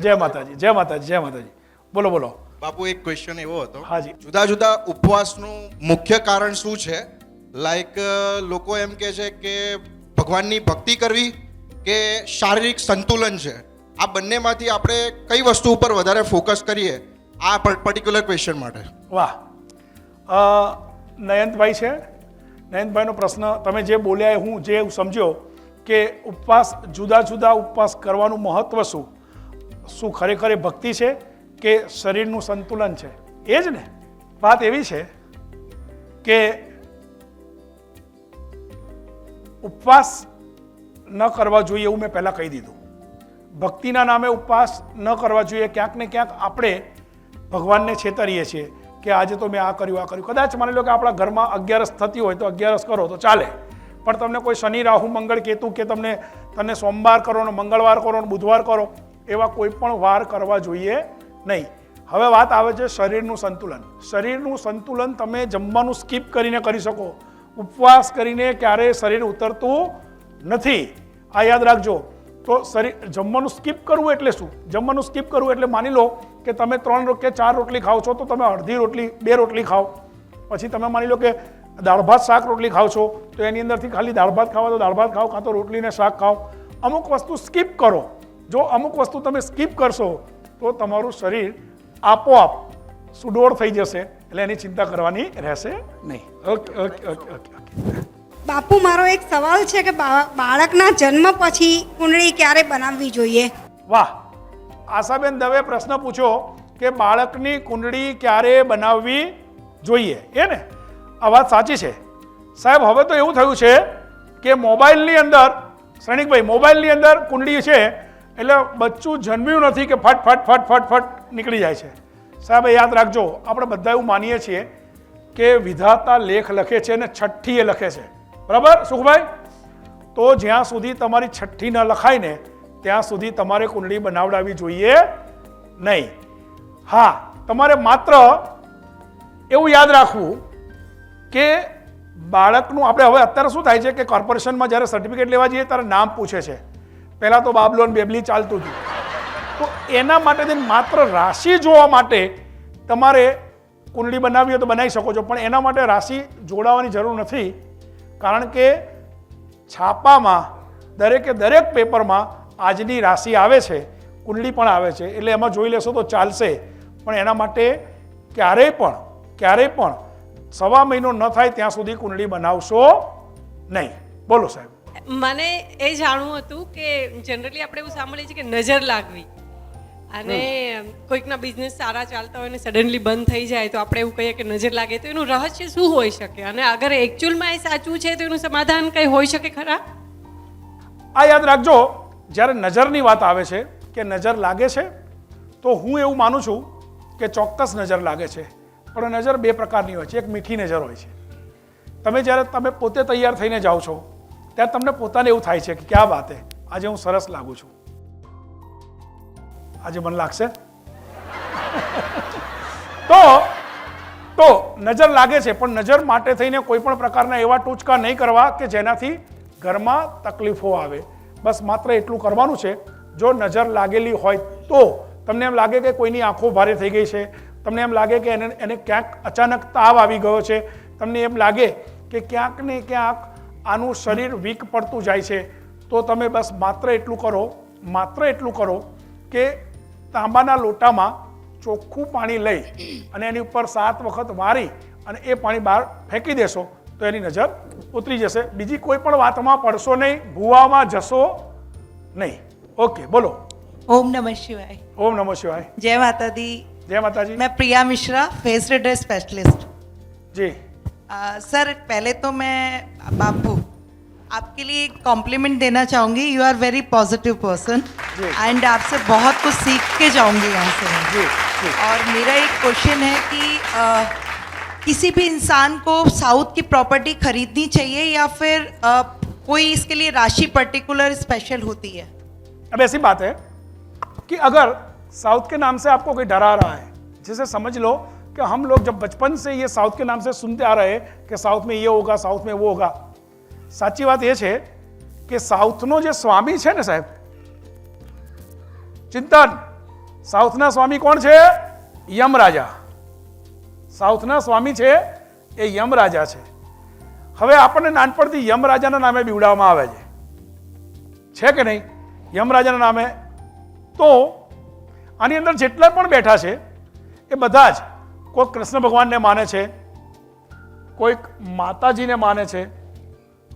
જય માતાજી જય માતાજી જય માતાજી. બોલો બોલો. બાપુ એક ક્વેશ્ચન એવો હતો. હાજી. જુદા જુદા ઉપવાસનું મુખ્ય કારણ શું છે? લાઈક લોકો એમ કે છે કે ભગવાનની ભક્તિ કરવી કે શારીરિક સંતુલન છે? આ બંનેમાંથી આપણે કઈ વસ્તુ ઉપર વધારે ફોકસ કરીએ? આ પર્ટિક્યુલર ક્વેશ્ચન માટે. વાહ. નયંતભાઈ છે. નયંતભાઈનો પ્રશ્ન તમે જે બોલ્યા હું જે સમજ્યો કે ઉપવાસ જુદા જુદા ઉપવાસ કરવાનું મહત્વ શું? શું ખરેખર એ ભક્તિ છે કે શરીરનું સંતુલન છે? એ જ ને? વાત એવી છે કે ઉપવાસ ન કરવા જોઈએ એવું મેં પહેલાં કહી દીધું. ભક્તિના નામે ઉપવાસ ન કરવા જોઈએ ક્યાંક ને ક્યાંક આપણે ભગવાનને છેતરીએ છીએ કે આજે તો મેં આ કર્યું આ કર્યું. કદાચ માની લો કે આપણા ઘરમાં અગિયારસ થતી હોય તો અગિયારસ કરો તો ચાલે. પણ તમને કોઈ શનિ, રાહુ, મંગળ, કેતુ કે તમને તમને સોમવાર કરો ને મંગળવાર કરો ને બુધવાર કરો એવા કોઈ પણ વાર કરવા જોઈએ નહીં. હવે વાત આવે છે શરીરનું સંતુલન. શરીરનું સંતુલન તમે જમવાનું સ્કીપ કરીને કરી શકો. ઉપવાસ કરીને ક્યારેય શરીર ઉતરતું નથી. આ યાદ રાખજો. તો શરીર જમવાનું સ્કીપ કરવું એટલે શું? જમવાનું સ્કીપ કરવું એટલે માની લો કે તમે ત્રણ કે ચાર રોટલી ખાઓ છો તો તમે અડધી રોટલી, બે રોટલી ખાઓ પછી તમે માની લો કે દાળ ભાત, શાક, રોટલી ખાઓ છો તો એની અંદરથી ખાલી દાળ ભાત ખાવા તો દાળ ભાત ખાઓ કાં તો રોટલીને શાક ખાઓ અમુક વસ્તુ સ્કીપ કરો. જો અમુક વસ્તુ તમે સ્કીપ કરશો તો તમારું શરીર આપોઆપ સુડોળ થઈ જશે એટલે એની ચિંતા કરવાની રહેશે નહીં. ઓકે ઓકે ઓકે ઓકે બાપુ મારો એક સવાલ છે કે બાળકના જન્મ પછી કુંડળી ક્યારે બનાવવી જોઈએ? વાહ. આશાબેન દવે પ્રશ્ન પૂછ્યો કે બાળકની કુંડળી ક્યારે બનાવવી જોઈએ? એ ને? આ વાત સાચી છે. સાહેબ હવે તો એવું થયું છે કે મોબાઈલની અંદર શ્રેણિકભાઈ મોબાઈલની અંદર કુંડળી છે એટલે બચ્ચું જન્મ્યું નથી કે ફટ ફટ ફટ ફટ ફટ નીકળી જાય છે. સાહેબ યાદ રાખજો, આપણે બધા એવું માનીએ છીએ કે વિધાતા લેખ લખે છે અને છઠ્ઠી એ લખે છે. બરાબર? સુખભાઈ? તો જ્યાં સુધી તમારી છઠ્ઠી ન લખાય ને, ત્યાં સુધી તમારે કુંડળી બનાવડાવી જોઈએ નહીં. હા, તમારે માત્ર એવું યાદ રાખવું કે બાળકનું આપણે હવે અત્યારે શું થાય છે કે કોર્પોરેશનમાં જ્યારે સર્ટિફિકેટ લેવા જઈએ ત્યારે નામ પૂછે છે. પહેલાં તો બાબલોન બેબલી ચાલતું હતું. તો એના માટે માત્ર રાશિ જોવા માટે તમારે કુંડળી બનાવવી હોય તો બનાવી શકો છો, પણ એના માટે રાશિ જોડાવાની જરૂર નથી, કારણ કે છાપામાં દરેકે દરેક પેપરમાં આજની રાશિ આવે છે કુંડલી પણ આવે છે, એટલે એમાં જોઈ લેશો તો ચાલશે, પણ એના માટે ક્યારેય પણ ક્યારેય પણ સવા મહિનો ન થાય ત્યાં સુધી કુંડળી બનાવશો નહીં. બોલો સાહેબ. મને એ જાણવું હતું કે જનરલી આપણે એવું સાંભળીએ છીએ કે નજર લાગવી. અને કોઈકના બિઝનેસ સારા ચાલતા હોય ને સડનલી બંધ થઈ જાય તો આપણે એવું કહીએ કે નજર લાગે તો એનું રહસ્ય શું હોઈ શકે? અને અગર એકચ્યુઅલમાં એ સાચું છે તો એનું સમાધાન કંઈ હોઈ શકે ખરા? આ યાદ રાખજો જ્યારે નજરની વાત આવે છે કે નજર લાગે છે તો હું એવું માનું છું કે ચોક્કસ નજર લાગે છે. પણ નજર બે પ્રકારની હોય છે. એક મીઠી નજર હોય છે. તમે જ્યારે તમે પોતે તૈયાર થઈને જાઓ છો ત્યારે તમને પોતાને એવું થાય છે કે ક્યાં વાત આજે હું સરસ લાગુ છું. આજે મને લાગશે? તો તો નજર લાગે છે, પણ નજર માટે થઈને કોઈ પણ પ્રકારના એવા ટૂચકા નહીં કરવા કે જેનાથી ઘરમાં તકલીફો આવે. બસ માત્ર એટલું કરવાનું છે, જો નજર લાગેલી હોય તો તમને એમ લાગે કે કોઈની આંખો ભારે થઈ ગઈ છે, તમને એમ લાગે કે એને એને ક્યાંક અચાનક તાવ આવી ગયો છે, તમને એમ લાગે કે ક્યાંક ને ક્યાંક આનું શરીર વીક પડતું જાય છે તો તમે બસ માત્ર એટલું કરો માત્ર એટલું કરો કે તાંબાના લોટામાં ચોખ્ખું પાણી લઈ અને એની ઉપર સાત વખત વારી અને એ પાણી બહાર ફેંકી દેશો તો એની નજર ઉતરી જશે. બીજી કોઈ પણ વાતમાં પડશો નહીં ભૂવામાં જશો નહીં. ઓકે બોલો. ઓમ નમઃ શિવાય. ઓમ નમઃ શિવાય. જય માતાજી. જય માતાજી. મેં Priya Mishra face reader specialist. જી. सर पहले तो मैं बापू आपके लिए एक कॉम्प्लीमेंट देना चाहूँगी। You are very positive person and आपसे बहुत कुछ सीख के जाऊँगी यहाँ से। જી જી और मेरा एक क्वेश्चन है कि अ, किसी भी इंसान को साउथ की प्रॉपर्टी खरीदनी चाहिए या फिर अ, कोई इसके लिए राशि पर्टिकुलर स्पेशल होती है? अब ऐसी बात है कि अगर साउथ के नाम से आपको कोई डरा रहा है जिसे समझ लो कि हम लोग जब बचपन से ये साउथ के नाम से सुनते आ रहे हैं कि साउथ में ये होगा साउथ में वो होगा સાચી વાત એ છે કે સાઉથનો જે સ્વામી છે ને સાહેબ ચિંતન સાઉથના સ્વામી કોણ છે યમરાજા સાઉથના સ્વામી છે એ યમરાજા છે હવે આપણને નાનપણથી યમરાજાના નામે બીવડાવવામાં આવે છે છે કે નહીં યમરાજાના નામે તો આની અંદર જેટલા પણ બેઠા છે એ બધા જ કોઈક કૃષ્ણ ભગવાનને માને છે કોઈક માતાજીને માને છે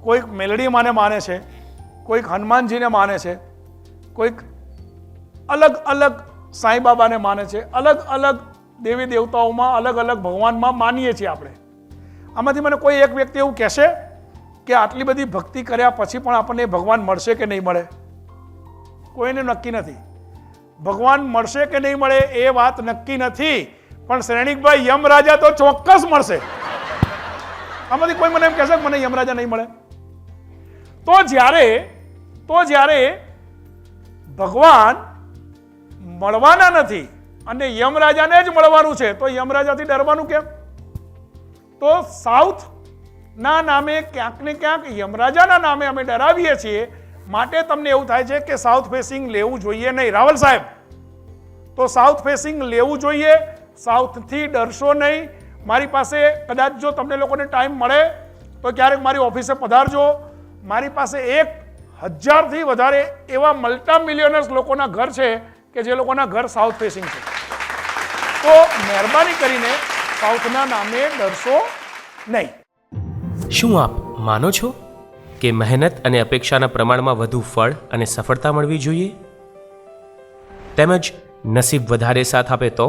કોઈક મેલડી માને માને છે કોઈક હનુમાનજીને માને છે, કોઈક અલગ અલગ સાંઈ બાબાને માને છે, અલગ અલગ દેવી દેવતાઓમાં, અલગ અલગ ભગવાનમાં માનીએ છીએ આપણે. આમાંથી મને કોઈ એક વ્યક્તિ એવું કહેશે કે આટલી બધી ભક્તિ કર્યા પછી પણ આપણને ભગવાન મળશે કે નહીં મળે? કોઈને નક્કી નથી. ભગવાન મળશે કે નહીં મળે એ વાત નક્કી નથી. પણ શ્રેણિકભાઈ, યમરાજા તો ચોક્કસ મળશે. આમાંથી કોઈ મને એમ કહેશે મને યમરાજા નહીં મળે. તો જ્યારે તો જ્યારે ભગવાન મળવાના નથી અને યમરાજાને જ મળવાનું છે, તો યમરાજાથી ડરવાનું કેમ? તો સાઉથ ના નામે ક્યાંક ને ક્યાંક યમરાજાના નામે અમે ડરાવીએ છીએ. માટે તમને એવું થાય છે કે સાઉથ ફેસિંગ લેવું જોઈએ નહીં. રાવલ સાહેબ, તો સાઉથ ફેસિંગ લેવું જોઈએ સાઉથથી ડરશો નહીં. મારી પાસે કદાચ જો તમને લોકોને ટાઈમ મળે, તો ક્યારેક મારી ઓફિસે પધારજો. મારી પાસે એક હજારથી વધારે એવા મલ્ટા મિલિયનર્સ લોકોના ઘર છે કે જે લોકોના ઘર સાઉથ ફેસિંગ છે. તો મહેરબાની કરીને સાઉથના નામે ડરશો નહીં. શું આપ માનો છો કે મહેનત અને અપેક્ષાના પ્રમાણમાં વધુ ફળ અને સફળતા મળવી જોઈએ? તેમજ નસીબ વધારે સાથ આપે તો?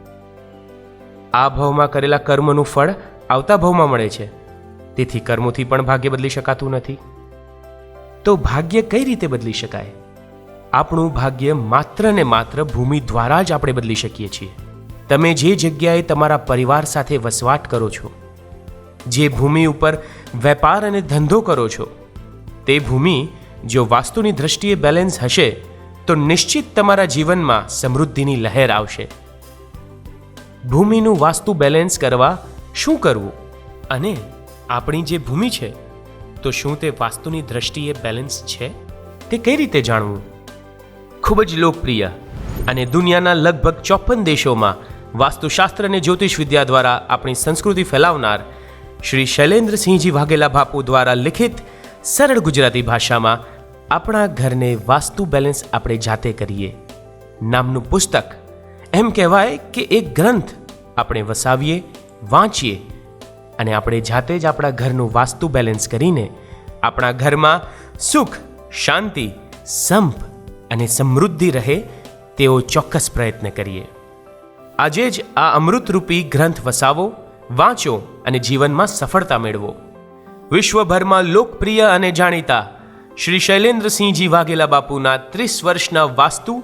આ ભાવમાં કરેલા કર્મનું ફળ આવતા ભાવમાં મળે છે. તેથી કર્મોથી પણ ભાગ્ય બદલી શકાતું નથી. તો ભાગ્ય કઈ રીતે બદલી શકાય? આપણું ભાગ્ય માત્ર ને માત્ર ભૂમિ દ્વારા જ આપણે બદલી શકીએ છીએ. તમે જે જગ્યાએ તમારા પરિવાર સાથે વસવાટ કરો છો, જે ભૂમિ ઉપર વેપાર અને ધંધો કરો છો, તે ભૂમિ જો વાસ્તુની દ્રષ્ટિએ બેલેન્સ હશે, તો નિશ્ચિત તમારા જીવનમાં સમૃદ્ધિની લહેર આવશે. ભૂમિનું વાસ્તુ બેલેન્સ કરવા શું કરવું? અને આપણી જે ભૂમિ છે, તો શું તે વાસ્તુની દ્રષ્ટિએ બેલેન્સ છે? તે કઈ રીતે જાણવું? ખૂબ જ લોકપ્રિય અને દુનિયાના લગભગ ચોપન દેશોમાં વાસ્તુશાસ્ત્ર અને જ્યોતિષ વિદ્યા દ્વારા આપણી સંસ્કૃતિ ફેલાવનાર શ્રી શૈલેન્દ્રસિંહજી વાઘેલા બાપુ દ્વારા લિખિત સરળ ગુજરાતી ભાષામાં આપણા ઘરને વાસ્તુ બેલેન્સ આપણે જાતે કરીએ. નામનું પુસ્તક એમ કહેવાય કે એક ગ્રંથ આપણે વસાવીએ, વાંચીએ અને આપણે જાતે જ આપણા ઘરનું વાસ્તુ બેલેન્સ કરીને આપણા ઘરમાં સુખ, શાંતિ, સંપ અને સમૃદ્ધિ રહે તેવો ચોક્કસ પ્રયત્ન કરીએ. આજે જ આ અમૃતરૂપી ગ્રંથ વસાવો, વાંચો અને જીવનમાં સફળતા મેળવો. વિશ્વભરમાં લોકપ્રિય અને જાણીતા શ્રી શૈલેન્દ્રસિંહજી વાઘેલા બાપુના ત્રીસ વર્ષના વાસ્તુ